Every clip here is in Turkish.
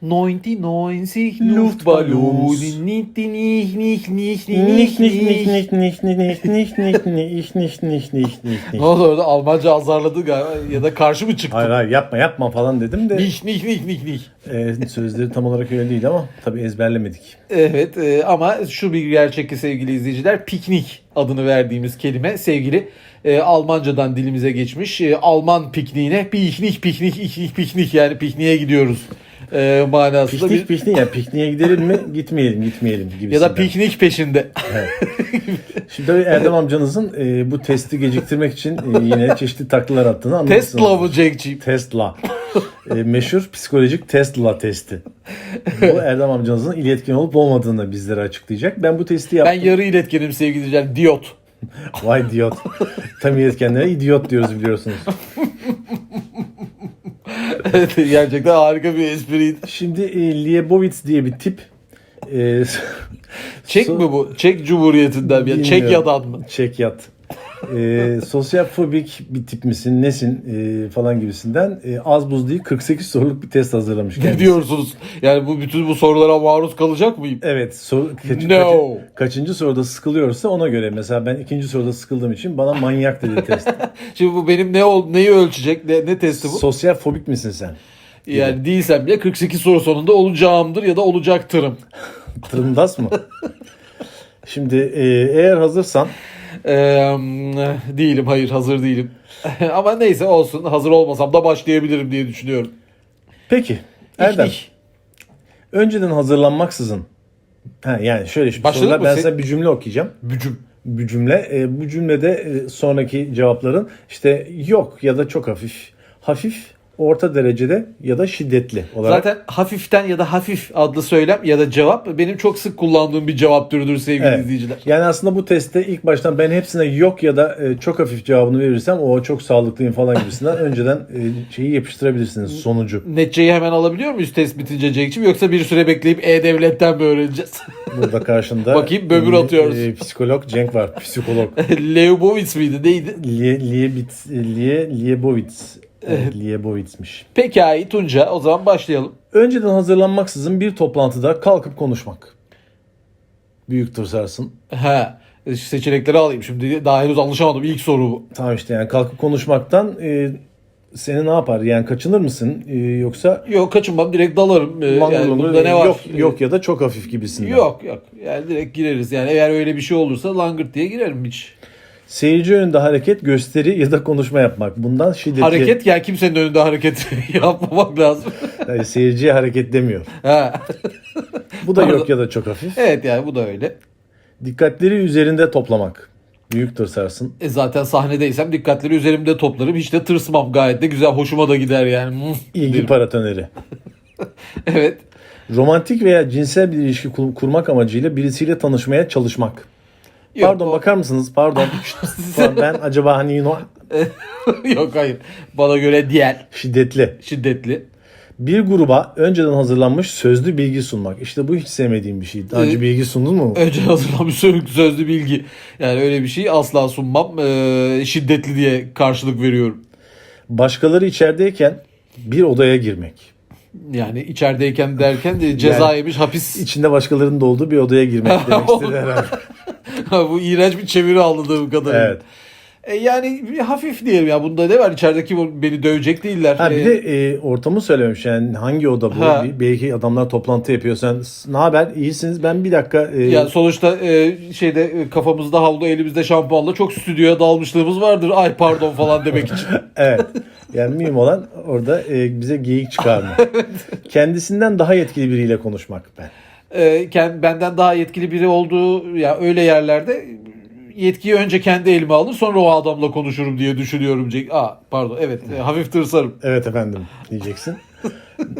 99 Luftballons. Nicht, nicht, nicht, nicht, Nicht, nicht, nicht, nicht. nicht, nicht, nicht, nicht, nicht, nicht, nicht, nicht, nicht, nicht, nicht, Ne nicht. oldu orada Almanca azarladı galiba ya da karşı mı çıktı? Hayır hayır yapma yapma falan dedim de Nicht, nicht, nicht, nicht, nicht. e, sözleri tam olarak öyle değil ama tabii ezberlemedik. Evet e, ama şu bir gerçek ki sevgili izleyiciler piknik adını verdiğimiz kelime sevgili e, Almancadan dilimize geçmiş. E, Alman pikniğine piknik piknik piknik piknik yani pikniğe gidiyoruz e, manasında Piknik bir piknik yani pikniğe gidelim mi gitmeyelim gitmeyelim gibi. ya da piknik peşinde. Şimdi tabii Erdem amcanızın e, bu testi geciktirmek için e, yine çeşitli taklalar attığını anlamışsınız. Tesla mı Cenk'ciğim? Tesla. E, meşhur psikolojik Tesla testi. Bu Erdem amcanızın iletken olup olmadığını bizlere açıklayacak. Ben bu testi Ben yaptım. yarı iletkenim sevgili izleyiciler. Diyot. Vay idiot. Tam iletkenlere idiot diyoruz biliyorsunuz. Evet, Gerçekten harika bir espriydi. Şimdi e, Liebowitz diye bir tip. E, Çek so- mi bu? Çek Cumhuriyeti'nden mi? Bilmiyorum. Çekya'dan mı? Çekyat. E, sosyal fobik bir tip misin, nesin e, falan gibisinden e, az buz değil 48 soruluk bir test hazırlamış Ne kendisi. diyorsunuz? Yani bu bütün bu sorulara maruz kalacak mıyım? Evet. Soru, kaç- No. kaçı- kaçıncı soruda sıkılıyorsa ona göre. Mesela ben ikinci soruda sıkıldığım için bana manyak dedi test. Şimdi bu benim ne ol neyi ölçecek? Ne, ne testi bu? Sosyal fobik misin sen? Yani değilsem bile 48 soru sonunda olacağımdır ya da olacaktırım. Tırındas mı? Şimdi e, eğer hazırsan Ee, değilim hayır hazır değilim. Ama neyse olsun hazır olmasam da başlayabilirim diye düşünüyorum. peki Erdem İhnih. önceden hazırlanmaksızın ha, yani şöyle şu Başladık sorular ben Sen- sana bir cümle okuyacağım. Bücüm. Bir cümle e, bu cümlede e, sonraki cevapların işte yok ya da çok hafif hafif orta derecede ya da şiddetli olarak Zaten hafiften ya da hafif adlı söylem ya da cevap benim çok sık kullandığım bir cevap türüdür sevgili Evet. izleyiciler. Yani aslında bu testte ilk baştan ben hepsine yok ya da e, çok hafif cevabını verirsem o çok sağlıklıyım falan gibisinden önceden e, şeyi yapıştırabilirsiniz sonucu. Netçeyi hemen alabiliyor muyuz test bitince Cenk'ciğim yoksa bir süre bekleyip E-Devlet'ten mi öğreneceğiz? Burada karşında Bakayım, böbür atıyoruz. e, psikolog Cenk var. Psikolog. Leibovitz miydi neydi? Lie, Liebitz, Lie, Liebowitz. Evet, Liebowitz'miş. Peki Tunca o zaman başlayalım. Önceden hazırlanmaksızın bir toplantıda kalkıp konuşmak. Büyük tırsarsın. Ha, seçenekleri alayım şimdi daha henüz anlaşamadım ilk soru bu. Tamam işte yani kalkıp konuşmaktan e, seni ne yapar? Yani kaçınır mısın? E, yoksa Yok kaçınmam direkt dalarım. Langır yani bunda ne var? Yok, yok ya da çok hafif gibisinden. Yok yok. Yani direkt gireriz. Yani eğer öyle bir şey olursa langırt diye girerim hiç. Seyirci önünde hareket, gösteri ya da konuşma yapmak. Bundan şiddetli. Hareket yani kimsenin önünde hareket yapmamak lazım. Yani seyirciye hareket demiyor. ha. Bu da Pardon. yok ya da çok hafif. Evet yani bu da öyle. Dikkatleri üzerinde toplamak. Büyük tırsarsın. E zaten sahnedeysem dikkatleri üzerimde toplarım. Hiç de tırsmam. Gayet de güzel. Hoşuma da gider yani. Hmm, İlgi paratoneri. Evet. Romantik veya cinsel bir ilişki kur- kurmak amacıyla birisiyle tanışmaya çalışmak. Yok, Pardon o- bakar mısınız? Pardon. Pardon, ben acaba hani know, Yok hayır. Bana göre diğer. şiddetli. Şiddetli. Bir gruba önceden hazırlanmış sözlü bilgi sunmak. İşte bu hiç sevmediğim bir şey. Daha önce Ee, bilgi sundun mu? Önce hazırlanmış sözlü, sözlü bilgi. Yani öyle bir şey asla sunmam. Ee, şiddetli diye karşılık veriyorum. Başkaları içerideyken bir odaya girmek. Yani içerideyken derken de ceza Yani- yemiş hapis. İçinde başkalarının da olduğu bir odaya girmek demek istedi herhalde. Bu iğrenç bir çeviri anladığım kadarıyla. Evet. E yani bir hafif diyelim ya. Bunda ne var? İçerideki beni dövecek değiller. Ha bir E, de e, ortamı söylememiş yani hangi oda bu? Ha. Belki adamlar toplantı yapıyor. Sen ne haber? İyisiniz. Ben bir dakika e, yani sonuçta e, şeyde e, kafamızda havlu elimizde şampuanla çok stüdyoya dalmışlığımız vardır. Ay pardon falan demek için. Evet. Yani mühim olan orada e, bize geyik çıkarma. Kendisinden daha yetkili biriyle konuşmak ben. E, kend- benden daha yetkili biri olduğu ya öyle yerlerde yetkiyi önce kendi elime alır sonra o adamla konuşurum diye düşünüyorum. Aa pardon evet e, hafif tırsarım. Evet efendim diyeceksin.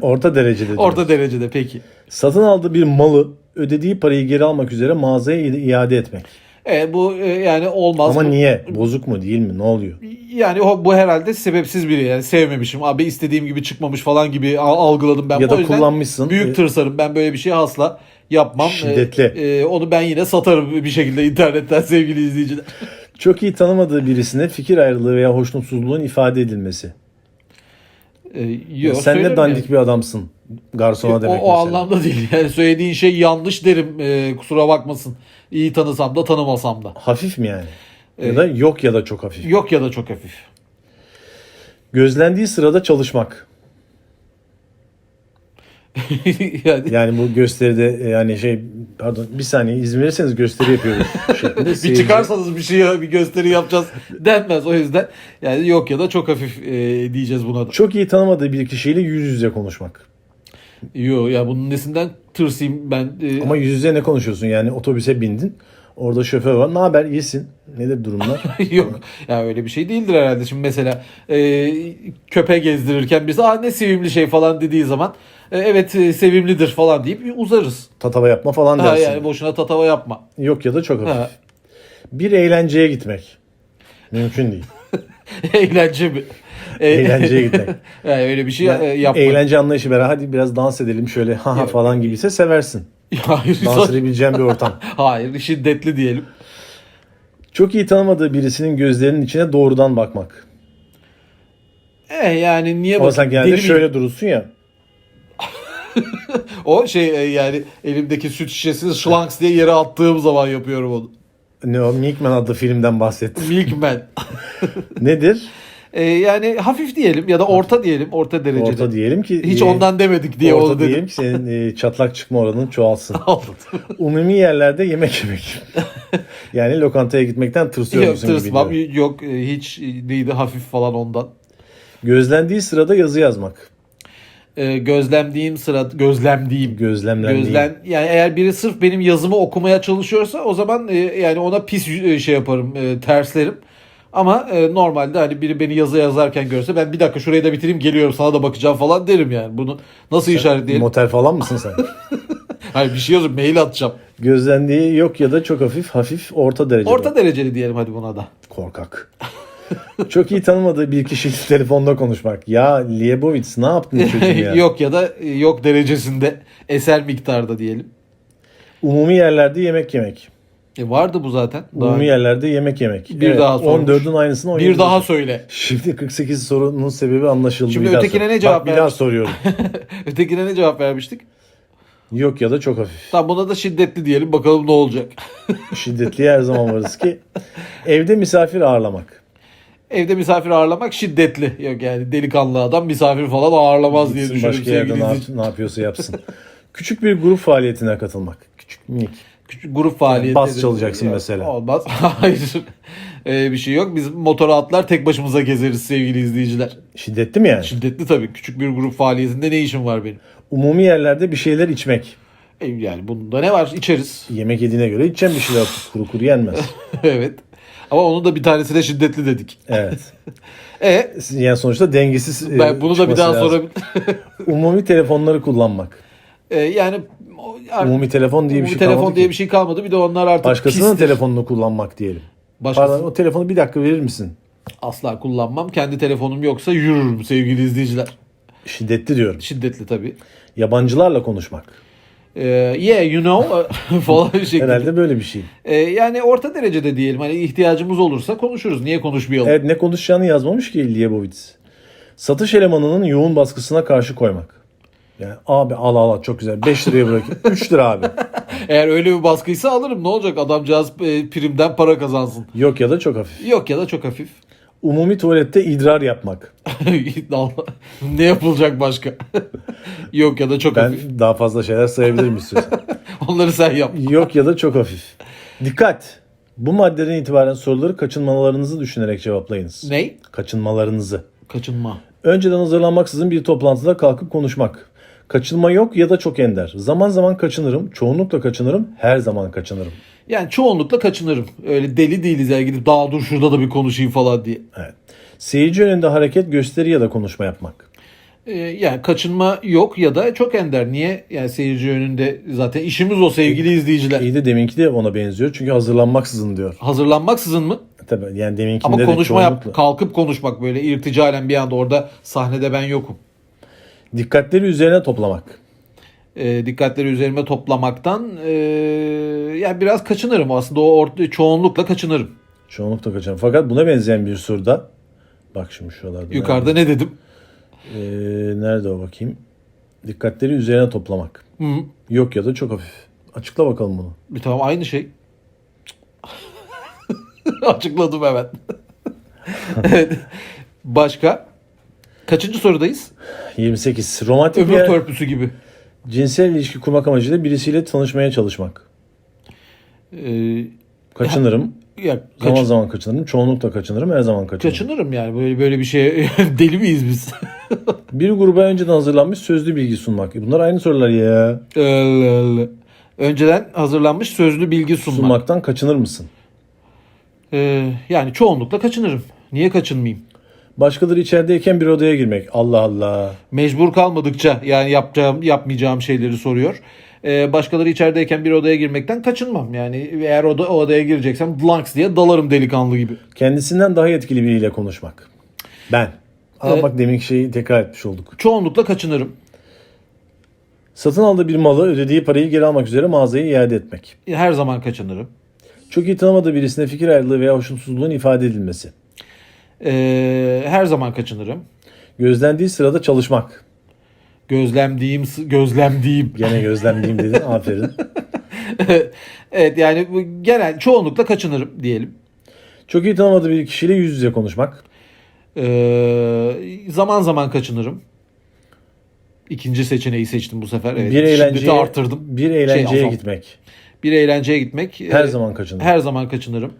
Orta derecede. Orta derecede peki. Satın aldığı bir malı ödediği parayı geri almak üzere mağazaya iade etmek. E, bu e, yani olmaz. Ama Bu- niye? Bozuk mu değil mi? Ne oluyor? Yani o bu herhalde sebepsiz biri yani sevmemişim. Abi istediğim gibi çıkmamış falan gibi al- algıladım ben. Ya O da yüzden kullanmışsın. Büyük E, tırsarım. Ben böyle bir şey asla yapmam. Şiddetli. E, e, onu ben yine satarım bir şekilde internetten sevgili izleyiciler. Çok iyi tanımadığı birisine fikir ayrılığı veya hoşnutsuzluğun ifade edilmesi. E, yok, Sen ne dandik yani. bir adamsın. Garsona o, demek o mesela. anlamda değil. Yani söylediğin şey yanlış derim. E, kusura bakmasın. İyi tanısam da tanımasam da. Hafif mi yani? Ya Ee, da yok ya da çok hafif. Yok ya da çok hafif. Gözlendiği sırada çalışmak. yani, Yani bu gösteride e, yani şey pardon bir saniye izin verirseniz gösteri yapıyoruz bir çıkarsanız bir şey bir gösteri yapacağız denmez. O yüzden yani yok ya da çok hafif e, diyeceğiz buna da. Çok iyi tanımadığı bir kişiyle yüz yüze konuşmak. Yok ya bunun nesinden tırsayım ben. e, Ama yüz yüze ne konuşuyorsun? Yani otobüse bindin. Orada şoför var. Ne haber? İyisin. Nedir durumlar? Yok ya öyle bir şey değildir herhalde. Şimdi mesela e, köpeğe gezdirirken biz aa ne sevimli şey falan dediği zaman e, evet e, sevimlidir falan deyip uzarız. Tatava yapma falan Ha, dersin. yani boşuna tatava yapma. Yok ya da çok hafif. Ha. Bir eğlenceye gitmek. Mümkün değil. Eğlence mi? E, Eğlenceye gitmek. yani öyle bir şey Yani e, yapma. eğlence anlayışı beraber hadi biraz dans edelim şöyle ha ha falan gibiyse seversin. Hayır, Dans edebileceğin bir ortam. hayır şiddetli diyelim. Çok iyi tanımadığı birisinin gözlerinin içine doğrudan bakmak. E yani niye Ama bak? sen genelde deli miyim? şöyle durursun ya. O şey e, yani elimdeki süt şişesini şlanks diye yere attığım zaman yapıyorum onu. Ne o Milkman adlı filmden bahsettim. Milkman. Nedir? E, yani hafif diyelim ya da orta diyelim. Orta derecede. Orta diyelim ki Hiç e, ondan demedik diye orta onu dedim. diyelim ki senin e, çatlak çıkma oranın çoğalsın. Umumi yerlerde yemek yemek. yani lokantaya gitmekten tırsıyor yok musun gibi tırsmam. Yok e, hiç neydi hafif falan ondan. Gözlendiği sırada yazı yazmak. E, gözlemdiğim sıra gözlemdiğim Gözlemlendiği. Gözlen yani eğer biri sırf benim yazımı okumaya çalışıyorsa o zaman e, yani ona pis e, şey yaparım, e, terslerim. Ama e, normalde hani biri beni yazı yazarken görse ben bir dakika şurayı da bitireyim geliyorum sana da bakacağım falan derim yani. Bunu nasıl işaretleyelim? Motel falan mısın sen? Hayır bir şey yazıp mail atacağım. Gözlendiği yok ya da çok hafif, hafif orta derecede. Orta dereceli diyelim hadi buna da. Korkak. Çok iyi tanımadığı bir kişiyle telefonda konuşmak. Ya Liebowitz ne yaptın çocuğum ya? yok ya da e, yok derecesinde eser miktarda diyelim. Umumi yerlerde yemek yemek. E vardı bu zaten. Daha- Umumi yerlerde yemek yemek. Bir daha sormuş. 14'ün aynısını 17. bir daha söyle. Şimdi 48 sorunun sebebi anlaşıldı. Şimdi Bir ötekine ne cevap Bak, bir daha soruyorum. Ötekine ne cevap vermiştik? Yok ya da çok hafif. Tamam buna da şiddetli diyelim bakalım ne olacak. Şiddetli her zaman varız ki. Evde misafir ağırlamak. Evde misafir ağırlamak şiddetli. Yok yani delikanlı adam misafir falan ağırlamaz diye Gitsin düşünüyorum başka yerde ne, yap- ne yapıyorsa yapsın. Küçük bir grup faaliyetine katılmak. Küçük minik. Küçük grup faaliyeti. bas çalacaksın mesela. Olmaz. Hayır. Ee, bir şey yok. Biz motora atlar tek başımıza gezeriz sevgili izleyiciler. Şiddetli mi yani? Şiddetli tabii. Küçük bir grup faaliyetinde ne işim var benim? Umumi yerlerde bir şeyler içmek. E, yani bunda ne var? İçeriz. Yemek yediğine göre içeceğim bir şeyler. Kuru kuru yenmez. evet. Ama onun da bir tanesine şiddetli dedik. Evet. E Yani sonuçta dengesiz e, ben bunu da bir daha lazım. sorabilirim. Umumi telefonları kullanmak. E, yani Umumi telefon diye bir şey telefon kalmadı diye ki. bir şey kalmadı. Bir de onlar artık Başkasının pistir. telefonunu kullanmak diyelim. Başkası- Pardon o telefonu bir dakika verir misin? Asla kullanmam. Kendi telefonum yoksa yürürüm sevgili izleyiciler. Şiddetli diyorum. Şiddetli tabii. Yabancılarla konuşmak. Ee, yeah you know falan şeklinde. Herhalde böyle bir şey. Ee, yani orta derecede diyelim. Hani ihtiyacımız olursa konuşuruz. Niye konuşmayalım? Evet ne konuşacağını yazmamış ki Liebowitz. Satış elemanının yoğun baskısına karşı koymak. Yani abi al al al çok güzel 5 liraya bırakayım. 3 lira abi. Eğer öyle bir baskıysa alırım. Ne olacak? Adamcağız e, primden para kazansın. Yok ya da çok hafif. Yok ya da çok hafif. Umumi tuvalette idrar yapmak. ne yapılacak başka? Yok ya da çok Ben hafif. daha fazla şeyler sayabilirim istiyorsan. Onları sen yap. Yok ya da çok hafif. Dikkat! Bu maddeden itibaren soruları kaçınmalarınızı düşünerek cevaplayınız. Ney? Kaçınmalarınızı. Kaçınma. Önceden hazırlanmaksızın bir toplantıda kalkıp konuşmak. Kaçınma yok ya da çok ender. Zaman zaman kaçınırım, çoğunlukla kaçınırım, her zaman kaçınırım. Yani çoğunlukla kaçınırım. Öyle deli değiliz yani gidip daha dur şurada da bir konuşayım falan diye. Evet. Seyirci önünde hareket, gösteri ya da konuşma yapmak. Ee, yani kaçınma yok ya da çok ender. Niye? Yani seyirci önünde zaten işimiz o sevgili izleyiciler. İyi de deminki de ona benziyor çünkü hazırlanmaksızın diyor. Hazırlanmaksızın mı? Tabii yani deminkinde Ama de konuşma yap, çoğunlukla. kalkıp konuşmak böyle irticalen bir anda orada sahnede ben yokum. Dikkatleri üzerine toplamak. Ee, dikkatleri üzerime toplamaktan ee, yani biraz kaçınırım aslında o orta, çoğunlukla kaçınırım. Çoğunlukla kaçan. Fakat buna benzeyen bir soruda bak şimdi şuralarda. Yukarıda ne dedim? Ee, nerede o bakayım? Dikkatleri üzerine toplamak. Hı. Yok ya da çok hafif. Açıkla bakalım bunu. Bir tamam aynı şey. Açıkladım hemen. evet. Başka? Kaçıncı sorudayız? 28. Romantik Ömür törpüsü gibi. cinsel ilişki kurmak amacıyla birisiyle tanışmaya çalışmak. Ee, Kaçınırım. ya Zaman kaç- zaman kaçınırım. Çoğunlukla kaçınırım. Her zaman kaçınırım. kaçınırım yani böyle böyle bir şeye deli miyiz biz? Bir gruba önceden hazırlanmış sözlü bilgi sunmak. E Bunlar aynı sorular ya. Allah Allah. Önceden hazırlanmış sözlü bilgi sunmak. Sunmaktan kaçınır mısın? Ee, yani çoğunlukla kaçınırım. Niye kaçınmayayım? Başkaları içerideyken bir odaya girmek. Allah Allah. Mecbur kalmadıkça yani yapacağım yapmayacağım şeyleri soruyor. Ee, başkaları içerideyken bir odaya girmekten kaçınmam. Yani eğer oda, o odaya gireceksem blanks diye dalarım delikanlı gibi. Kendisinden daha etkili biriyle konuşmak. Ben. Ama Evet. bak deminki şeyi tekrar etmiş olduk. Çoğunlukla kaçınırım. Satın aldığı bir malı ödediği parayı geri almak üzere mağazayı iade etmek. Her zaman kaçınırım. Çok iyi tanımadığı birisine fikir ayrılığı veya hoşnutsuzluğun ifade edilmesi. Ee, her zaman kaçınırım. Gözlendiği sırada çalışmak. Gözlemdiğim, gözlemdiğim. Gene gözlemleyeyim dedin. Aferin. evet yani bu genel çoğunlukla kaçınırım diyelim. Çok iyi tanımadığı bir kişiyle yüz yüze konuşmak. Ee, zaman zaman kaçınırım. İkinci seçeneği seçtim bu sefer. Evet, bir eğlenceye, arttırdım. bir eğlenceye Şey, gitmek. Bir eğlenceye gitmek. Her e, zaman kaçınırım. Her zaman kaçınırım.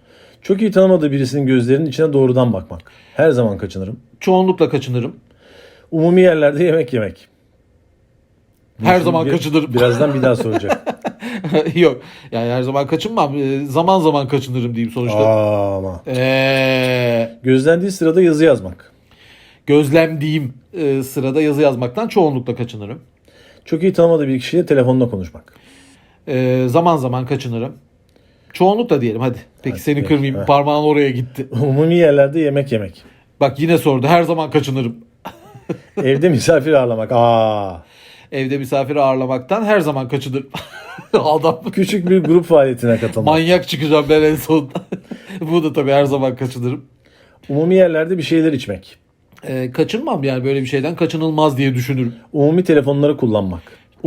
Çok iyi tanımadığı birisinin gözlerinin içine doğrudan bakmak. Her zaman kaçınırım. Çoğunlukla kaçınırım. Umumi yerlerde yemek yemek. Her Şimdi zaman bir- kaçınırım. Birazdan bir daha soracak. Yok. Yani her zaman kaçınmam. Ee, zaman zaman kaçınırım diyeyim sonuçta. Aa, ama. Ee, Gözlendiği sırada yazı yazmak. gözlemdiğim e, sırada yazı yazmaktan çoğunlukla kaçınırım. Çok iyi tanımadığı bir kişiyle telefonla konuşmak. Ee, zaman zaman kaçınırım. Çoğunlukla diyelim hadi. Peki Hadi, seni kırmayayım. heh. Parmağın oraya gitti. Umumi yerlerde yemek yemek. Bak yine sordu. Her zaman kaçınırım. Evde misafir ağırlamak. Aa. Evde misafir ağırlamaktan her zaman kaçınırım. Adam Küçük bir grup faaliyetine katılmak. manyak çıkacağım ben en sonunda. Bu da tabii her zaman kaçınırım. Umumi yerlerde bir şeyler içmek. Ee, kaçınmam yani böyle bir şeyden kaçınılmaz diye düşünürüm. Umumi telefonları kullanmak.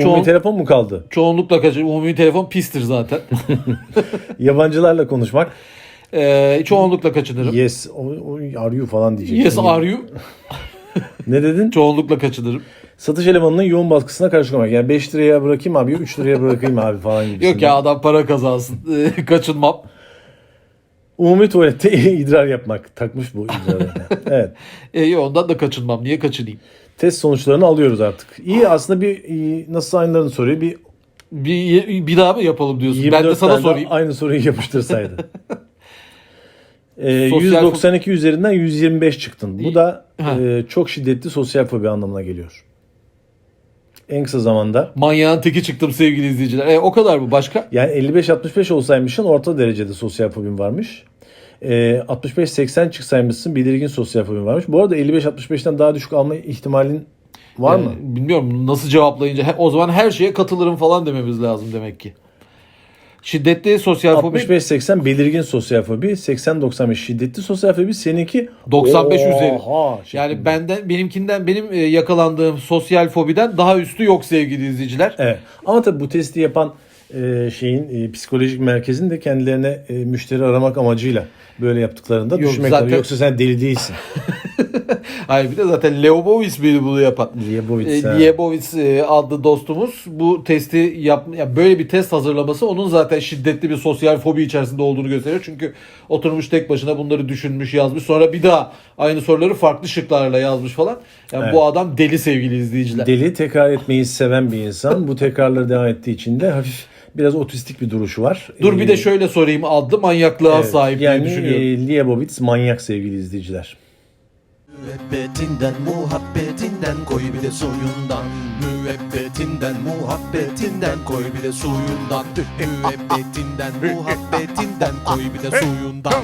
Umumi Çoğun- telefon mu kaldı? Çoğunlukla kaçınırım. Umumi telefon pistir zaten. Yabancılarla konuşmak. Ee, çoğunlukla kaçınırım. Yes, o, o are you falan diyeceksin. Yes are you? Ne dedin? Çoğunlukla kaçınırım. Satış elemanının yoğun baskısına karşı koymak. Yani 5 liraya bırakayım abi, 3 liraya bırakayım abi falan gibi. Yok ya adam para kazansın. Ee, Kaçınmam. Umumi tuvalette idrar yapmak. Takmış bu idrarı. evet. Ee, ondan da kaçınmam. Niye kaçınayım? Test sonuçlarını alıyoruz artık. İyi aslında bir iyi, nasıl aynılarını soruyor. Bir Bir, bir daha mı yapalım diyorsun? 24 Ben de sana sorayım. aynı soruyu yapıştırsaydı. Sosyal 192 üzerinden 125 çıktın. Bu da Ha. e, çok şiddetli sosyal fobi anlamına geliyor. En kısa zamanda Manyağın teki çıktım sevgili izleyiciler. E, o kadar mı? Başka? yani 55-65 olsaymışsın orta derecede sosyal fobin varmış. Ee, 65-80 çıksaymışsın belirgin sosyal fobin varmış. Bu arada 55-65'ten daha düşük alma ihtimalin var Ee, mı? Bilmiyorum nasıl cevaplayınca. He- O zaman her şeye katılırım falan dememiz lazım demek ki. Şiddetli sosyal fobi 65-80 belirgin sosyal fobi, 80-95 şiddetli sosyal fobi, seninki 95 üzeri. Oha şeklinde. yani benden benimkinden benim e, yakalandığım sosyal fobiden daha üstü yok sevgili izleyiciler. Evet. Ama tabii bu testi yapan e, şeyin e, psikolojik merkezin de kendilerine e, müşteri aramak amacıyla böyle yaptıklarında Yok, düşünmek zaten-. Yoksa sen deli değilsin. Hayır bir de zaten Leobovic beni bunu yapan. Liebowitz. E, ha. Liebowitz e, adlı dostumuz bu testi yap ya böyle bir test hazırlaması onun zaten şiddetli bir sosyal fobi içerisinde olduğunu gösteriyor. Çünkü oturmuş tek başına bunları düşünmüş, yazmış. Sonra bir daha aynı soruları farklı şıklarla yazmış falan. Yani Evet. bu adam deli sevgili izleyiciler. Deli tekrar etmeyi seven bir insan. Bu tekrarları devam ettiği için de hafif biraz otistik bir duruşu var. Dur bir Ee, de şöyle sorayım adlı manyaklığa evet, sahip yani, diye düşünüyorum. e, Liebowitz manyak sevgili izleyiciler. Müebbetinden muhabbetinden koy bir de suyundan Müebbetinden muhabbetinden koy bir de suyundan Müebbetinden muhabbetinden koy bir de suyundan